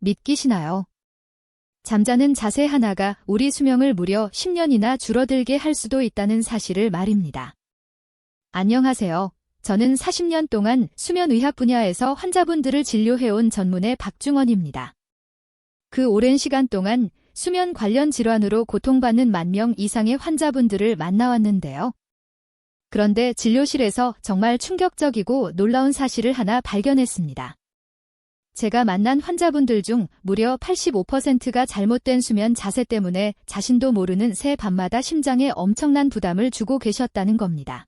믿기시나요? 잠자는 자세 하나가 우리 수명을 무려 10년이나 줄어들게 할 수도 있다는 사실을 말입니다. 안녕하세요. 저는 40년 동안 수면의학 분야에서 환자분들을 진료해온 전문의 박중원입니다. 그 오랜 시간 동안 수면 관련 질환으로 고통받는 만 명 이상의 환자분들을 만나왔는데요. 그런데 진료실에서 정말 충격적이고 놀라운 사실을 하나 발견했습니다. 제가 만난 환자분들 중 무려 85%가 잘못된 수면 자세 때문에 자신도 모르는 새 밤마다 심장에 엄청난 부담을 주고 계셨다는 겁니다.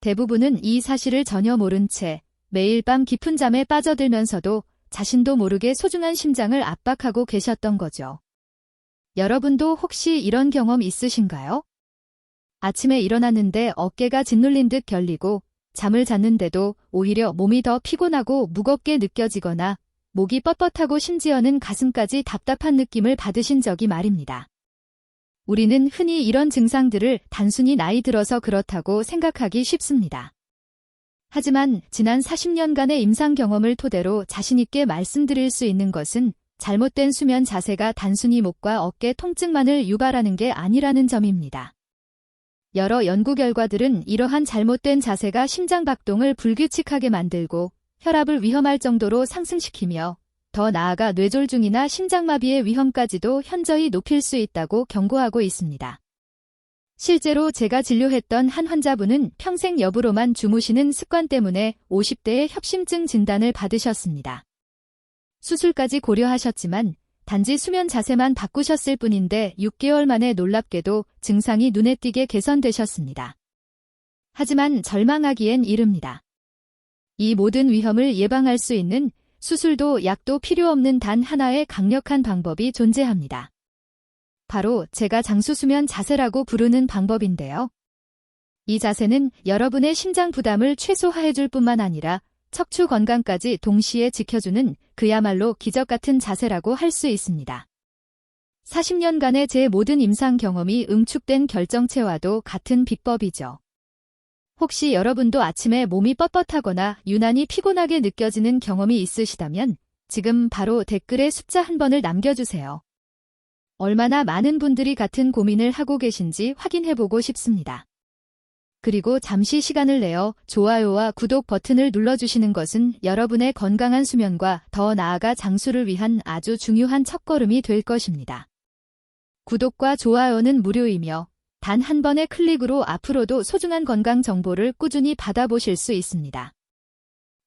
대부분은 이 사실을 전혀 모른 채 매일 밤 깊은 잠에 빠져들면서도 자신도 모르게 소중한 심장을 압박하고 계셨던 거죠. 여러분도 혹시 이런 경험 있으신가요? 아침에 일어났는데 어깨가 짓눌린 듯 결리고 잠을 잤는데도 오히려 몸이 더 피곤하고 무겁게 느껴지거나 목이 뻣뻣하고 심지어는 가슴까지 답답한 느낌을 받으신 적이 말입니다. 우리는 흔히 이런 증상들을 단순히 나이 들어서 그렇다고 생각하기 쉽습니다. 하지만 지난 40년간의 임상 경험을 토대로 자신있게 말씀드릴 수 있는 것은 잘못된 수면 자세가 단순히 목과 어깨 통증만을 유발하는 게 아니라는 점입니다. 여러 연구 결과들은 이러한 잘못된 자세가 심장 박동을 불규칙하게 만들고 혈압을 위험할 정도로 상승시키며 더 나아가 뇌졸중이나 심장마비의 위험까지도 현저히 높일 수 있다고 경고하고 있습니다. 실제로 제가 진료했던 한 환자분은 평생 여부로만 주무시는 습관 때문에 50대의 협심증 진단을 받으셨습니다. 수술까지 고려하셨지만 단지 수면 자세만 바꾸셨을 뿐인데 6개월 만에 놀랍게도 증상이 눈에 띄게 개선되셨습니다. 하지만 절망하기엔 이릅니다. 이 모든 위험을 예방할 수 있는 수술도 약도 필요 없는 단 하나의 강력한 방법이 존재합니다. 바로 제가 장수수면 자세라고 부르는 방법인데요. 이 자세는 여러분의 심장 부담을 최소화해줄 뿐만 아니라 척추 건강까지 동시에 지켜주는 그야말로 기적 같은 자세라고 할 수 있습니다. 40년간의 제 모든 임상 경험이 응축된 결정체와도 같은 비법이죠. 혹시 여러분도 아침에 몸이 뻣뻣하거나 유난히 피곤하게 느껴지는 경험이 있으시다면 지금 바로 댓글에 숫자 한 번을 남겨주세요. 얼마나 많은 분들이 같은 고민을 하고 계신지 확인해보고 싶습니다. 그리고 잠시 시간을 내어 좋아요와 구독 버튼을 눌러주시는 것은 여러분의 건강한 수면과 더 나아가 장수를 위한 아주 중요한 첫걸음이 될 것입니다. 구독과 좋아요는 무료이며 단 한 번의 클릭으로 앞으로도 소중한 건강 정보를 꾸준히 받아보실 수 있습니다.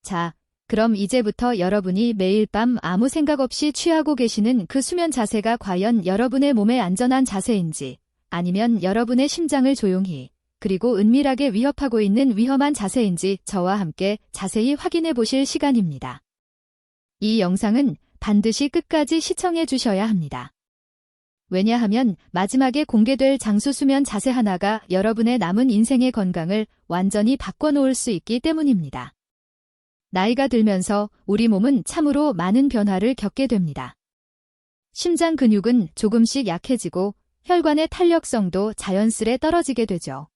자, 그럼 이제부터 여러분이 매일 밤 아무 생각 없이 취하고 계시는 그 수면 자세가 과연 여러분의 몸에 안전한 자세인지 아니면 여러분의 심장을 조용히 그리고 은밀하게 위협하고 있는 위험한 자세인지 저와 함께 자세히 확인해 보실 시간입니다. 이 영상은 반드시 끝까지 시청해 주셔야 합니다. 왜냐하면 마지막에 공개될 장수 수면 자세 하나가 여러분의 남은 인생의 건강을 완전히 바꿔놓을 수 있기 때문입니다. 나이가 들면서 우리 몸은 참으로 많은 변화를 겪게 됩니다. 심장 근육은 조금씩 약해지고 혈관의 탄력성도 자연스레 떨어지게 되죠.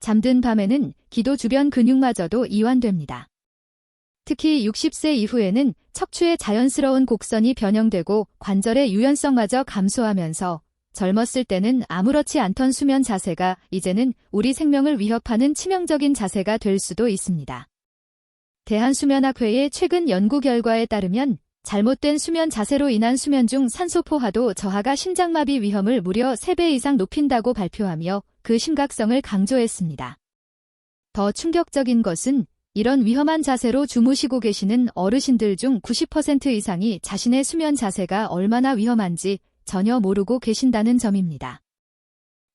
잠든 밤에는 기도 주변 근육마저도 이완됩니다. 특히 60세 이후에는 척추의 자연스러운 곡선이 변형되고 관절의 유연성마저 감소하면서 젊었을 때는 아무렇지 않던 수면 자세가 이제는 우리 생명을 위협하는 치명적인 자세가 될 수도 있습니다. 대한수면학회의 최근 연구 결과에 따르면 잘못된 수면 자세로 인한 수면 중 산소 포화도 저하가 심장마비 위험을 무려 3배 이상 높인다고 발표하며 그 심각성을 강조했습니다. 더 충격적인 것은 이런 위험한 자세로 주무시고 계시는 어르신들 중 90% 이상이 자신의 수면 자세가 얼마나 위험한지 전혀 모르고 계신다는 점입니다.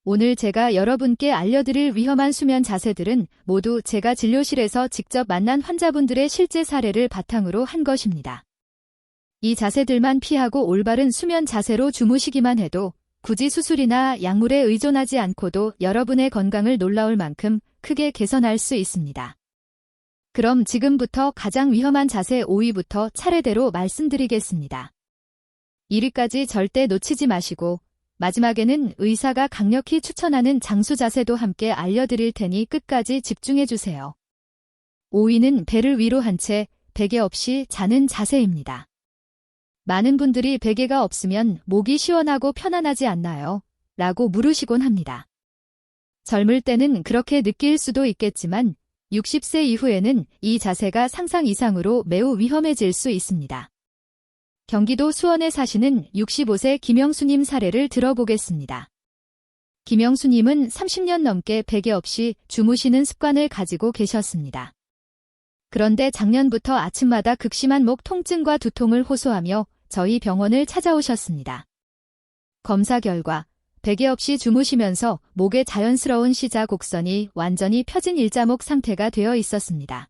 오늘 제가 여러분께 알려드릴 위험한 수면 자세들은 모두 제가 진료실에서 직접 만난 환자분들의 실제 사례를 바탕으로 한 것입니다. 이 자세들만 피하고 올바른 수면 자세로 주무시기만 해도 굳이 수술이나 약물에 의존하지 않고도 여러분의 건강을 놀라울 만큼 크게 개선할 수 있습니다. 그럼 지금부터 가장 위험한 자세 5위부터 차례대로 말씀드리겠습니다. 1위까지 절대 놓치지 마시고 마지막에는 의사가 강력히 추천하는 장수 자세도 함께 알려드릴 테니 끝까지 집중해주세요. 5위는 배를 위로 한 채 베개 없이 자는 자세입니다. 많은 분들이 베개가 없으면 목이 시원하고 편안하지 않나요? 라고 물으시곤 합니다. 젊을 때는 그렇게 느낄 수도 있겠지만 60세 이후에는 이 자세가 상상 이상으로 매우 위험해질 수 있습니다. 경기도 수원에 사시는 65세 김영수님 사례를 들어보겠습니다. 김영수님은 30년 넘게 베개 없이 주무시는 습관을 가지고 계셨습니다. 그런데 작년부터 아침마다 극심한 목 통증과 두통을 호소하며 저희 병원을 찾아오셨습니다. 검사 결과 베개 없이 주무시면서 목의 자연스러운 시자 곡선이 완전히 펴진 일자목 상태가 되어 있었습니다.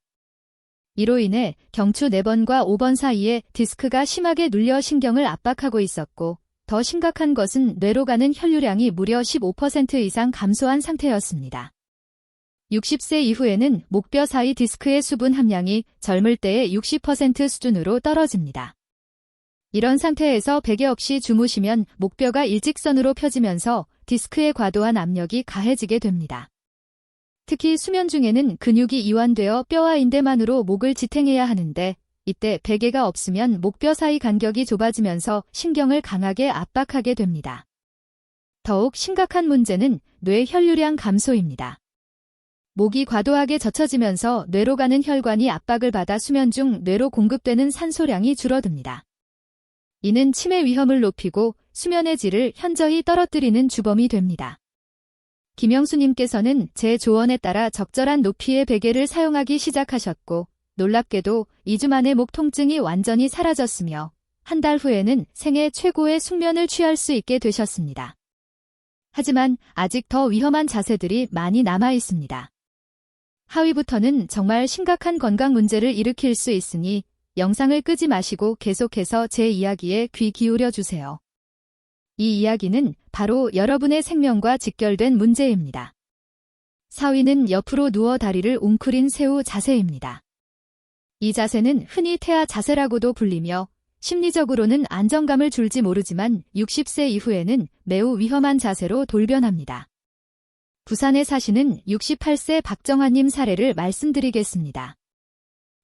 이로 인해 경추 4번과 5번 사이에 디스크가 심하게 눌려 신경을 압박하고 있었고 더 심각한 것은 뇌로 가는 혈류량이 무려 15% 이상 감소한 상태였습니다. 60세 이후에는 목뼈 사이 디스크의 수분 함량이 젊을 때의 60% 수준으로 떨어집니다. 이런 상태에서 베개 없이 주무시면 목뼈가 일직선으로 펴지면서 디스크의 과도한 압력이 가해지게 됩니다. 특히 수면 중에는 근육이 이완되어 뼈와 인대만으로 목을 지탱해야 하는데 이때 베개가 없으면 목뼈 사이 간격이 좁아지면서 신경을 강하게 압박하게 됩니다. 더욱 심각한 문제는 뇌 혈류량 감소입니다. 목이 과도하게 젖혀지면서 뇌로 가는 혈관이 압박을 받아 수면 중 뇌로 공급되는 산소량이 줄어듭니다. 이는 치매 위험을 높이고 수면의 질을 현저히 떨어뜨리는 주범이 됩니다. 김영수님께서는 제 조언에 따라 적절한 높이의 베개를 사용하기 시작하셨고 놀랍게도 2주 만에 목 통증이 완전히 사라졌으며 한 달 후에는 생애 최고의 숙면을 취할 수 있게 되셨습니다. 하지만 아직 더 위험한 자세들이 많이 남아 있습니다. 하위부터는 정말 심각한 건강 문제를 일으킬 수 있으니 영상을 끄지 마시고 계속해서 제 이야기에 귀 기울여 주세요. 이 이야기는 바로 여러분의 생명과 직결된 문제입니다. 4위는 옆으로 누워 다리를 웅크린 새우 자세입니다. 이 자세는 흔히 태아 자세라고도 불리며 심리적으로는 안정감을 줄지 모르지만 60세 이후에는 매우 위험한 자세로 돌변합니다. 부산에 사시는 68세 박정환님 사례를 말씀드리겠습니다.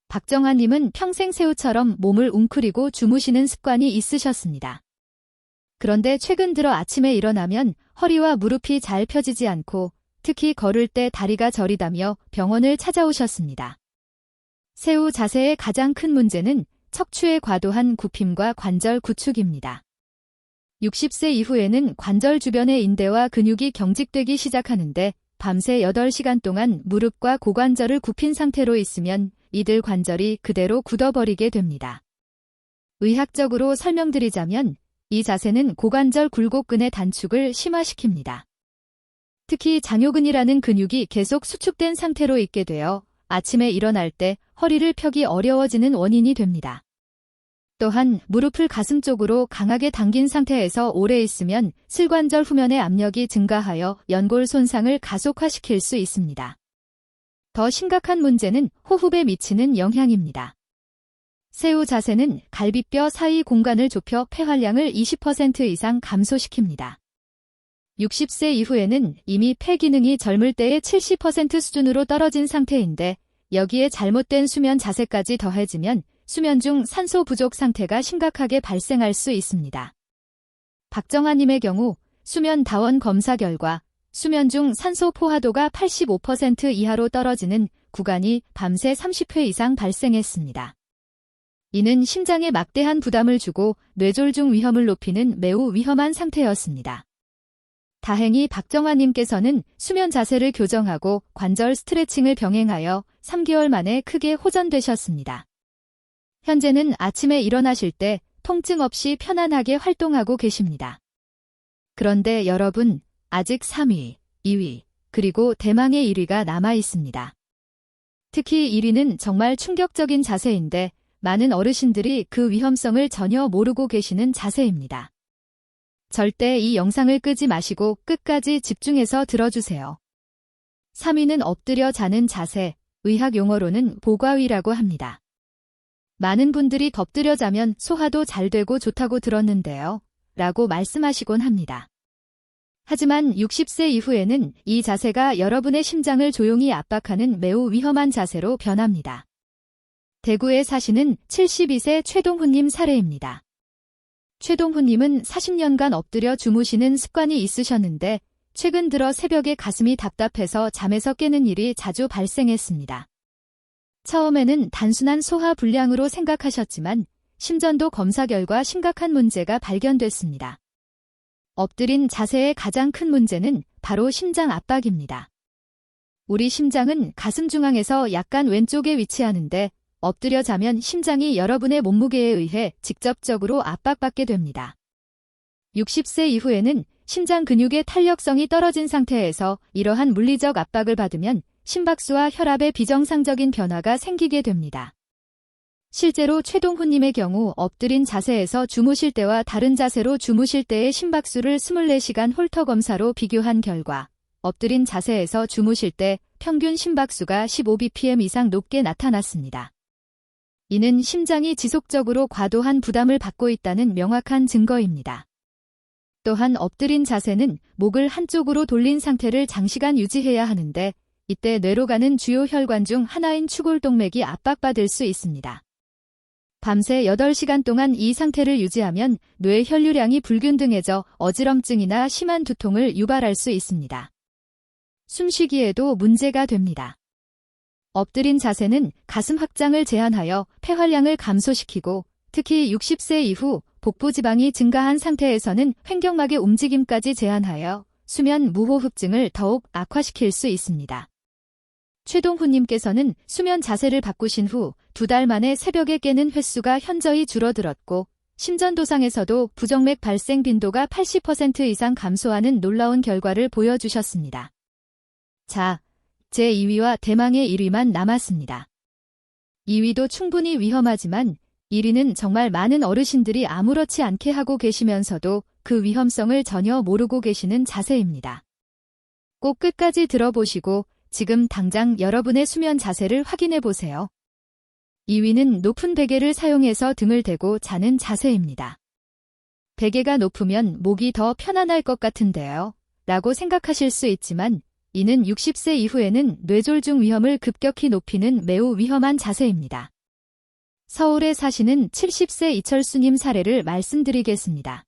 박정환님은 평생 새우처럼 몸을 웅크리고 주무시는 습관이 있으셨습니다. 그런데 최근 들어 아침에 일어나면 허리와 무릎이 잘 펴지지 않고 특히 걸을 때 다리가 저리다며 병원을 찾아오셨습니다. 새우 자세의 가장 큰 문제는 척추의 과도한 굽힘과 관절 구축입니다. 60세 이후에는 관절 주변의 인대와 근육이 경직되기 시작하는데 밤새 8시간 동안 무릎과 고관절을 굽힌 상태로 있으면 이들 관절이 그대로 굳어버리게 됩니다. 의학적으로 설명드리자면 이 자세는 고관절 굴곡근의 단축을 심화시킵니다. 특히 장요근이라는 근육이 계속 수축된 상태로 있게 되어 아침에 일어날 때 허리를 펴기 어려워지는 원인이 됩니다. 또한 무릎을 가슴 쪽으로 강하게 당긴 상태에서 오래 있으면 슬관절 후면의 압력이 증가하여 연골 손상을 가속화시킬 수 있습니다. 더 심각한 문제는 호흡에 미치는 영향입니다. 새우 자세는 갈비뼈 사이 공간을 좁혀 폐활량을 20% 이상 감소시킵니다. 60세 이후에는 이미 폐 기능이 젊을 때의 70% 수준으로 떨어진 상태인데 여기에 잘못된 수면 자세까지 더해지면 수면 중 산소 부족 상태가 심각하게 발생할 수 있습니다. 박정아님의 경우 수면 다원 검사 결과 수면 중 산소 포화도가 85% 이하로 떨어지는 구간이 밤새 30회 이상 발생했습니다. 이는 심장에 막대한 부담을 주고 뇌졸중 위험을 높이는 매우 위험한 상태였습니다. 다행히 박정화님께서는 수면 자세를 교정하고 관절 스트레칭을 병행하여 3개월 만에 크게 호전되셨습니다. 현재는 아침에 일어나실 때 통증 없이 편안하게 활동하고 계십니다. 그런데 여러분, 아직 3위, 2위, 그리고 대망의 1위가 남아 있습니다. 특히 1위는 정말 충격적인 자세인데 많은 어르신들이 그 위험성을 전혀 모르고 계시는 자세입니다. 절대 이 영상을 끄지 마시고 끝까지 집중해서 들어주세요. 3위는 엎드려 자는 자세, 의학 용어로는 보과위라고 합니다. 많은 분들이 엎드려 자면 소화도 잘 되고 좋다고 들었는데요. 라고 말씀하시곤 합니다. 하지만 60세 이후에는 이 자세가 여러분의 심장을 조용히 압박하는 매우 위험한 자세로 변합니다. 대구에 사시는 72세 최동훈님 사례입니다. 최동훈님은 40년간 엎드려 주무시는 습관이 있으셨는데 최근 들어 새벽에 가슴이 답답해서 잠에서 깨는 일이 자주 발생했습니다. 처음에는 단순한 소화 불량으로 생각하셨지만 심전도 검사 결과 심각한 문제가 발견됐습니다. 엎드린 자세의 가장 큰 문제는 바로 심장 압박입니다. 우리 심장은 가슴 중앙에서 약간 왼쪽에 위치하는데 엎드려 자면 심장이 여러분의 몸무게에 의해 직접적으로 압박받게 됩니다. 60세 이후에는 심장 근육의 탄력성이 떨어진 상태에서 이러한 물리적 압박을 받으면 심박수와 혈압에 비정상적인 변화가 생기게 됩니다. 실제로 최동훈님의 경우 엎드린 자세에서 주무실 때와 다른 자세로 주무실 때의 심박수를 24시간 홀터 검사로 비교한 결과 엎드린 자세에서 주무실 때 평균 심박수가 15bpm 이상 높게 나타났습니다. 이는 심장이 지속적으로 과도한 부담을 받고 있다는 명확한 증거입니다. 또한 엎드린 자세는 목을 한쪽으로 돌린 상태를 장시간 유지해야 하는데 이때 뇌로 가는 주요 혈관 중 하나인 추골동맥이 압박받을 수 있습니다. 밤새 8시간 동안 이 상태를 유지하면 뇌 혈류량이 불균등해져 어지럼증이나 심한 두통을 유발할 수 있습니다. 숨쉬기에도 문제가 됩니다. 엎드린 자세는 가슴 확장을 제한하여 폐활량을 감소시키고 특히 60세 이후 복부 지방이 증가한 상태에서는 횡격막의 움직임까지 제한하여 수면 무호흡증을 더욱 악화시킬 수 있습니다. 최동훈님께서는 수면 자세를 바꾸신 후 두 달 만에 새벽에 깨는 횟수가 현저히 줄어들었고 심전도상에서도 부정맥 발생 빈도가 80% 이상 감소하는 놀라운 결과를 보여주셨습니다. 자, 제 2위와 대망의 1위만 남았습니다. 2위도 충분히 위험하지만 1위는 정말 많은 어르신들이 아무렇지 않게 하고 계시면서도 그 위험성을 전혀 모르고 계시는 자세입니다. 꼭 끝까지 들어보시고 지금 당장 여러분의 수면 자세를 확인해 보세요. 2위는 높은 베개를 사용해서 등을 대고 자는 자세입니다. 베개가 높으면 목이 더 편안할 것 같은데요. 라고 생각하실 수 있지만 이는 60세 이후에는 뇌졸중 위험을 급격히 높이는 매우 위험한 자세입니다. 서울에 사시는 70세 이철수님 사례를 말씀드리겠습니다.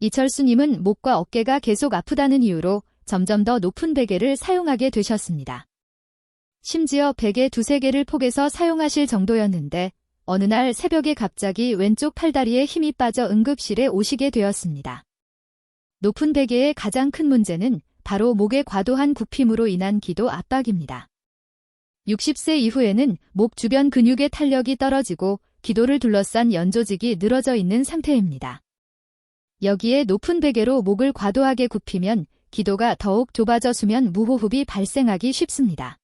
이철수님은 목과 어깨가 계속 아프다는 이유로 점점 더 높은 베개를 사용하게 되셨습니다. 심지어 베개 두세 개를 폭에서 사용하실 정도였는데 어느 날 새벽에 갑자기 왼쪽 팔다리에 힘이 빠져 응급실에 오시게 되었습니다. 높은 베개의 가장 큰 문제는 바로 목의 과도한 굽힘으로 인한 기도 압박입니다. 60세 이후에는 목 주변 근육의 탄력이 떨어지고 기도를 둘러싼 연조직이 늘어져 있는 상태입니다. 여기에 높은 베개로 목을 과도하게 굽히면 기도가 더욱 좁아져 수면 무호흡이 발생하기 쉽습니다.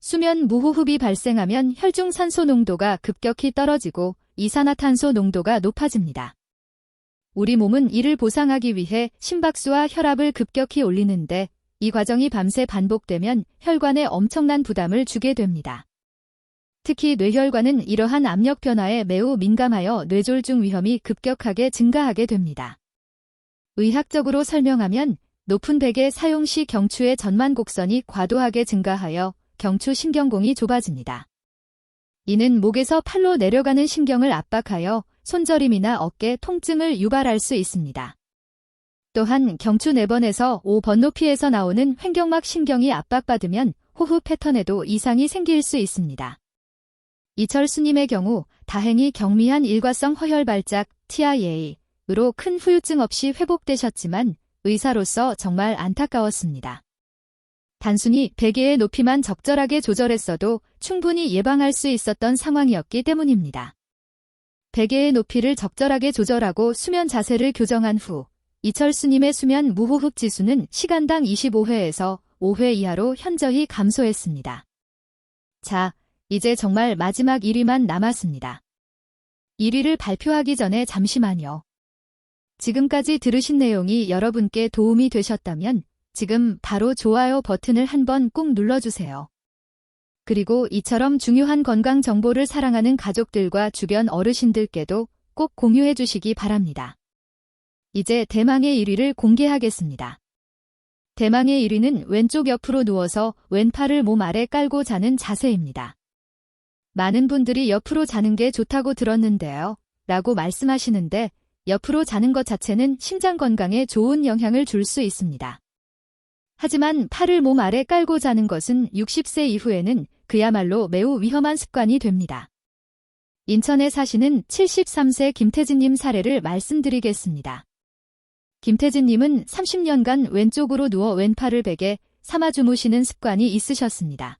수면 무호흡이 발생하면 혈중산소 농도가 급격히 떨어지고 이산화탄소 농도가 높아집니다. 우리 몸은 이를 보상하기 위해 심박수와 혈압을 급격히 올리는데 이 과정이 밤새 반복되면 혈관에 엄청난 부담을 주게 됩니다. 특히 뇌혈관은 이러한 압력 변화에 매우 민감하여 뇌졸중 위험이 급격하게 증가하게 됩니다. 의학적으로 설명하면 높은 베개 사용 시 경추의 전만 곡선이 과도하게 증가하여 경추 신경공이 좁아집니다. 이는 목에서 팔로 내려가는 신경을 압박하여 손저림이나 어깨 통증을 유발할 수 있습니다. 또한 경추 4번에서 5번 높이에서 나오는 횡격막 신경이 압박받으면 호흡 패턴에도 이상이 생길 수 있습니다. 이철수님의 경우 다행히 경미한 일과성 허혈 발작 TIA로 큰 후유증 없이 회복되셨지만 의사로서 정말 안타까웠습니다. 단순히 베개의 높이만 적절하게 조절했어도 충분히 예방할 수 있었던 상황이었기 때문입니다. 베개의 높이를 적절하게 조절하고 수면 자세를 교정한 후 이철수님의 수면 무호흡 지수는 시간당 25회에서 5회 이하로 현저히 감소했습니다. 자, 이제 정말 마지막 1위만 남았습니다. 1위를 발표하기 전에 잠시만요. 지금까지 들으신 내용이 여러분께 도움이 되셨다면 지금 바로 좋아요 버튼을 한번 꾹 눌러주세요. 그리고 이처럼 중요한 건강 정보를 사랑하는 가족들과 주변 어르신들께도 꼭 공유해 주시기 바랍니다. 이제 대망의 1위를 공개하겠습니다. 대망의 1위는 왼쪽 옆으로 누워서 왼팔을 몸 아래 깔고 자는 자세입니다. 많은 분들이 옆으로 자는 게 좋다고 들었는데요. 라고 말씀하시는데 옆으로 자는 것 자체는 심장 건강에 좋은 영향을 줄 수 있습니다. 하지만 팔을 몸 아래 깔고 자는 것은 60세 이후에는 그야말로 매우 위험한 습관이 됩니다. 인천에 사시는 73세 김태진님 사례를 말씀드리겠습니다. 김태진님은 30년간 왼쪽으로 누워 왼팔을 베개 삼아 주무시는 습관이 있으셨습니다.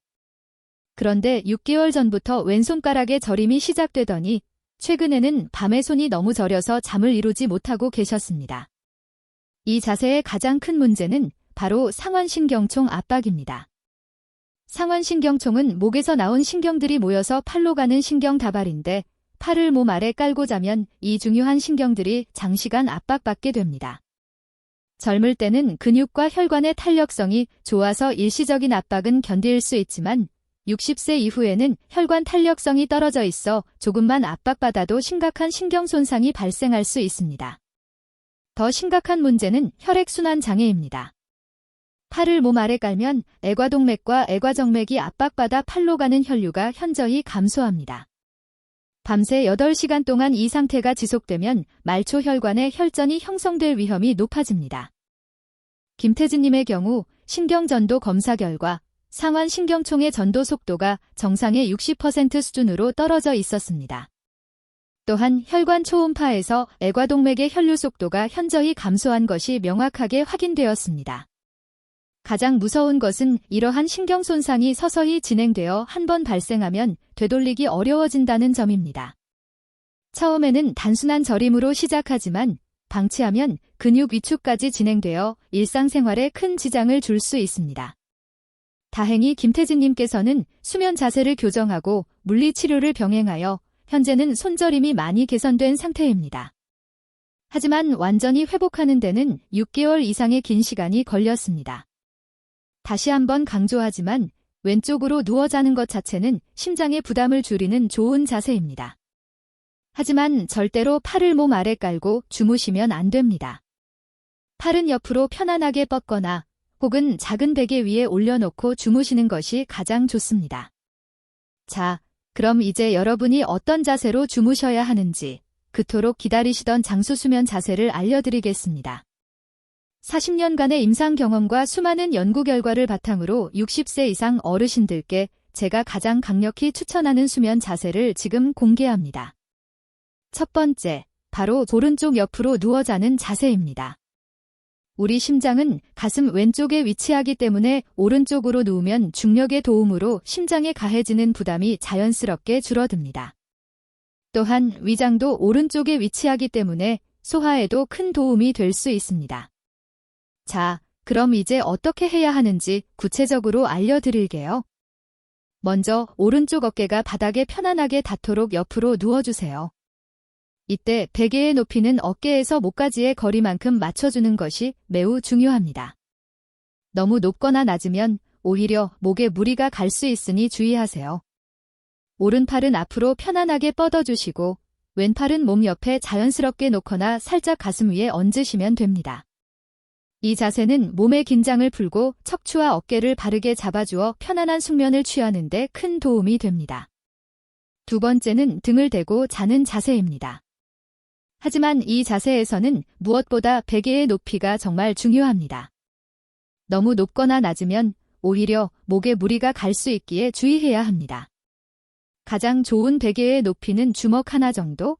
그런데 6개월 전부터 왼손가락에 저림이 시작되더니 최근에는 밤에 손이 너무 저려서 잠을 이루지 못하고 계셨습니다. 이 자세의 가장 큰 문제는 바로 상완신경총 압박입니다. 상완신경총은 목에서 나온 신경들이 모여서 팔로 가는 신경 다발인데 팔을 몸 아래 깔고 자면 이 중요한 신경들이 장시간 압박받게 됩니다. 젊을 때는 근육과 혈관의 탄력성이 좋아서 일시적인 압박은 견딜 수 있지만 60세 이후에는 혈관 탄력성이 떨어져 있어 조금만 압박받아도 심각한 신경 손상이 발생할 수 있습니다. 더 심각한 문제는 혈액순환 장애입니다. 팔을 몸 아래 깔면 애과동맥과 애과정맥이 압박받아 팔로 가는 혈류가 현저히 감소합니다. 밤새 8시간 동안 이 상태가 지속되면 말초 혈관의 혈전이 형성될 위험이 높아집니다. 김태진님의 경우 신경전도 검사 결과 상완 신경총의 전도 속도가 정상의 60% 수준으로 떨어져 있었습니다. 또한 혈관 초음파에서 애과동맥의 혈류 속도가 현저히 감소한 것이 명확하게 확인되었습니다. 가장 무서운 것은 이러한 신경 손상이 서서히 진행되어 한 번 발생하면 되돌리기 어려워진다는 점입니다. 처음에는 단순한 저림으로 시작하지만 방치하면 근육 위축까지 진행되어 일상생활에 큰 지장을 줄 수 있습니다. 다행히 김태진님께서는 수면 자세를 교정하고 물리치료를 병행하여 현재는 손저림이 많이 개선된 상태입니다. 하지만 완전히 회복하는 데는 6개월 이상의 긴 시간이 걸렸습니다. 다시 한번 강조하지만 왼쪽으로 누워 자는 것 자체는 심장의 부담을 줄이는 좋은 자세입니다. 하지만 절대로 팔을 몸 아래 깔고 주무시면 안 됩니다. 팔은 옆으로 편안하게 뻗거나 혹은 작은 베개 위에 올려놓고 주무시는 것이 가장 좋습니다. 자, 그럼 이제 여러분이 어떤 자세로 주무셔야 하는지 그토록 기다리시던 장수 수면 자세를 알려드리겠습니다. 40년간의 임상 경험과 수많은 연구 결과를 바탕으로 60세 이상 어르신들께 제가 가장 강력히 추천하는 수면 자세를 지금 공개합니다. 첫 번째, 바로 오른쪽 옆으로 누워 자는 자세입니다. 우리 심장은 가슴 왼쪽에 위치하기 때문에 오른쪽으로 누우면 중력의 도움으로 심장에 가해지는 부담이 자연스럽게 줄어듭니다. 또한 위장도 오른쪽에 위치하기 때문에 소화에도 큰 도움이 될 수 있습니다. 자, 그럼 이제 어떻게 해야 하는지 구체적으로 알려드릴게요. 먼저 오른쪽 어깨가 바닥에 편안하게 닿도록 옆으로 누워주세요. 이때 베개의 높이는 어깨에서 목까지의 거리만큼 맞춰주는 것이 매우 중요합니다. 너무 높거나 낮으면 오히려 목에 무리가 갈 수 있으니 주의하세요. 오른팔은 앞으로 편안하게 뻗어주시고 왼팔은 몸 옆에 자연스럽게 놓거나 살짝 가슴 위에 얹으시면 됩니다. 이 자세는 몸의 긴장을 풀고 척추와 어깨를 바르게 잡아주어 편안한 숙면을 취하는 데 큰 도움이 됩니다. 두 번째는 등을 대고 자는 자세입니다. 하지만 이 자세에서는 무엇보다 베개의 높이가 정말 중요합니다. 너무 높거나 낮으면 오히려 목에 무리가 갈 수 있기에 주의해야 합니다. 가장 좋은 베개의 높이는 주먹 하나 정도?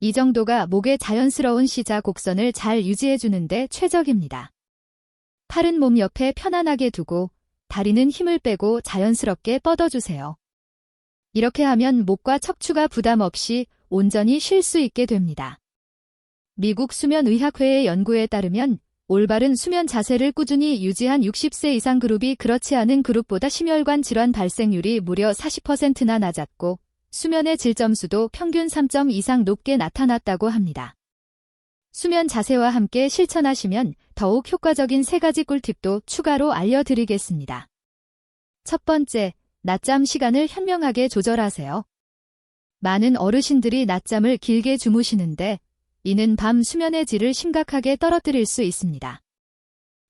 이 정도가 목의 자연스러운 시자 곡선을 잘 유지해주는데 최적입니다. 팔은 몸 옆에 편안하게 두고 다리는 힘을 빼고 자연스럽게 뻗어주세요. 이렇게 하면 목과 척추가 부담 없이 온전히 쉴 수 있게 됩니다. 미국 수면의학회의 연구에 따르면 올바른 수면 자세를 꾸준히 유지한 60세 이상 그룹이 그렇지 않은 그룹보다 심혈관 질환 발생률이 무려 40%나 낮았고 수면의 질 점수도 평균 3점 이상 높게 나타났다고 합니다. 수면 자세와 함께 실천하시면 더욱 효과적인 세 가지 꿀팁도 추가로 알려드리겠습니다. 첫 번째, 낮잠 시간을 현명하게 조절하세요. 많은 어르신들이 낮잠을 길게 주무시는데 이는 밤 수면의 질을 심각하게 떨어뜨릴 수 있습니다.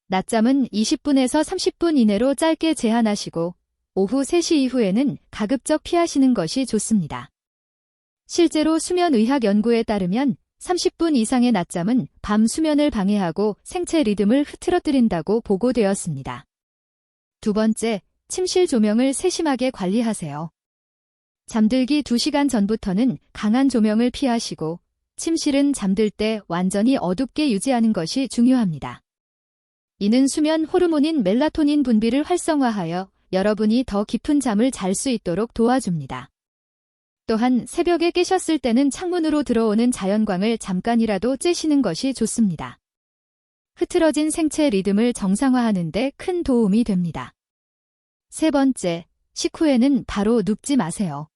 낮잠은 20분에서 30분 이내로 짧게 제한하시고 오후 3시 이후에는 가급적 피하시는 것이 좋습니다. 실제로 수면의학 연구에 따르면 30분 이상의 낮잠은 밤 수면을 방해하고 생체 리듬을 흐트러뜨린다고 보고되었습니다. 두 번째, 침실 조명을 세심하게 관리하세요. 잠들기 2시간 전부터는 강한 조명을 피하시고 침실은 잠들 때 완전히 어둡게 유지하는 것이 중요합니다. 이는 수면 호르몬인 멜라토닌 분비를 활성화하여 여러분이 더 깊은 잠을 잘 수 있도록 도와줍니다. 또한 새벽에 깨셨을 때는 창문으로 들어오는 자연광을 잠깐이라도 쬐시는 것이 좋습니다. 흐트러진 생체 리듬을 정상화하는 데 큰 도움이 됩니다. 세 번째, 식후에는 바로 눕지 마세요.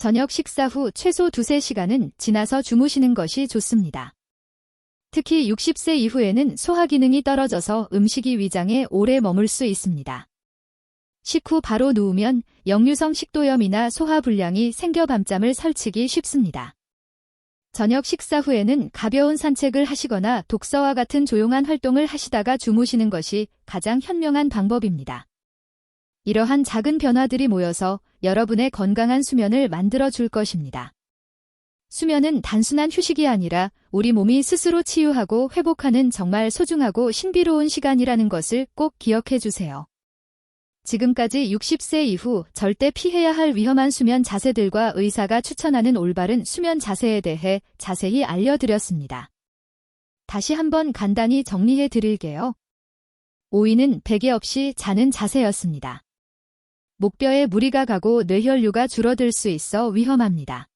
저녁 식사 후 최소 두세 시간은 지나서 주무시는 것이 좋습니다. 특히 60세 이후에는 소화 기능이 떨어져서 음식이 위장에 오래 머물 수 있습니다. 식후 바로 누우면 역류성 식도염이나 소화불량이 생겨 밤잠을 설치기 쉽습니다. 저녁 식사 후에는 가벼운 산책을 하시거나 독서와 같은 조용한 활동을 하시다가 주무시는 것이 가장 현명한 방법입니다. 이러한 작은 변화들이 모여서 여러분의 건강한 수면을 만들어 줄 것입니다. 수면은 단순한 휴식이 아니라 우리 몸이 스스로 치유하고 회복하는 정말 소중하고 신비로운 시간이라는 것을 꼭 기억해 주세요. 지금까지 60세 이후 절대 피해야 할 위험한 수면 자세들과 의사가 추천하는 올바른 수면 자세에 대해 자세히 알려드렸습니다. 다시 한번 간단히 정리해 드릴게요. 5위는 베개 없이 자는 자세였습니다. 목뼈에 무리가 가고 뇌혈류가 줄어들 수 있어 위험합니다.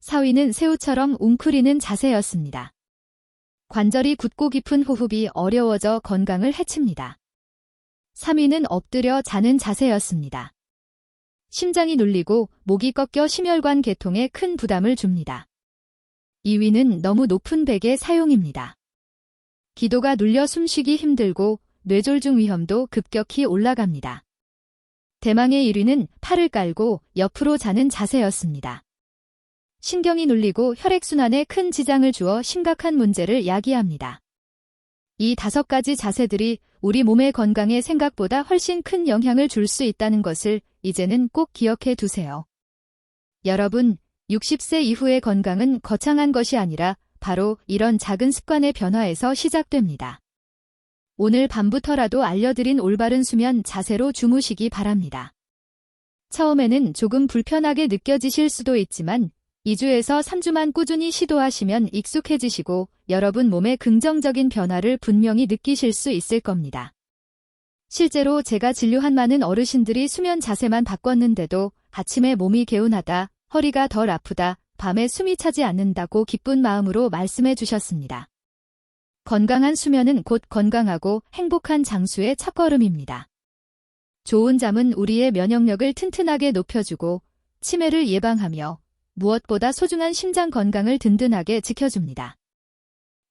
4위는 새우처럼 웅크리는 자세였습니다. 관절이 굳고 깊은 호흡이 어려워져 건강을 해칩니다. 3위는 엎드려 자는 자세였습니다. 심장이 눌리고 목이 꺾여 심혈관 계통에 큰 부담을 줍니다. 2위는 너무 높은 베개 사용입니다. 기도가 눌려 숨쉬기 힘들고 뇌졸중 위험도 급격히 올라갑니다. 대망의 1위는 팔을 깔고 옆으로 자는 자세였습니다. 신경이 눌리고 혈액순환에 큰 지장을 주어 심각한 문제를 야기합니다. 이 다섯 가지 자세들이 우리 몸의 건강에 생각보다 훨씬 큰 영향을 줄 수 있다는 것을 이제는 꼭 기억해 두세요. 여러분, 60세 이후의 건강은 거창한 것이 아니라 바로 이런 작은 습관의 변화에서 시작됩니다. 오늘 밤부터라도 알려드린 올바른 수면 자세로 주무시기 바랍니다. 처음에는 조금 불편하게 느껴지실 수도 있지만 2주에서 3주만 꾸준히 시도하시면 익숙해지시고 여러분 몸의 긍정적인 변화를 분명히 느끼실 수 있을 겁니다. 실제로 제가 진료한 많은 어르신들이 수면 자세만 바꿨는데도 아침에 몸이 개운하다, 허리가 덜 아프다, 밤에 숨이 차지 않는다고 기쁜 마음으로 말씀해 주셨습니다. 건강한 수면은 곧 건강하고 행복한 장수의 첫걸음입니다. 좋은 잠은 우리의 면역력을 튼튼하게 높여주고 치매를 예방하며 무엇보다 소중한 심장 건강을 든든하게 지켜줍니다.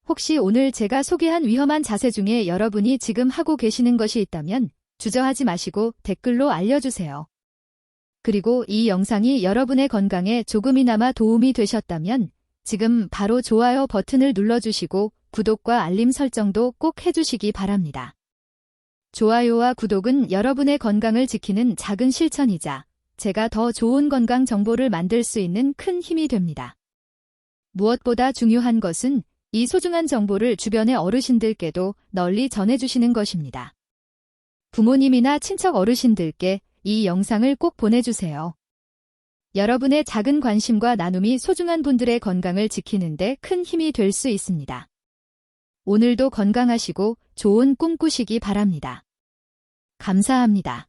혹시 오늘 제가 소개한 위험한 자세 중에 여러분이 지금 하고 계시는 것이 있다면 주저하지 마시고 댓글로 알려주세요. 그리고 이 영상이 여러분의 건강에 조금이나마 도움이 되셨다면 지금 바로 좋아요 버튼을 눌러주시고 구독과 알림 설정도 꼭 해주시기 바랍니다. 좋아요와 구독은 여러분의 건강을 지키는 작은 실천이자 제가 더 좋은 건강 정보를 만들 수 있는 큰 힘이 됩니다. 무엇보다 중요한 것은 이 소중한 정보를 주변의 어르신들께도 널리 전해주시는 것입니다. 부모님이나 친척 어르신들께 이 영상을 꼭 보내주세요. 여러분의 작은 관심과 나눔이 소중한 분들의 건강을 지키는데 큰 힘이 될 수 있습니다. 오늘도 건강하시고 좋은 꿈 꾸시기 바랍니다. 감사합니다.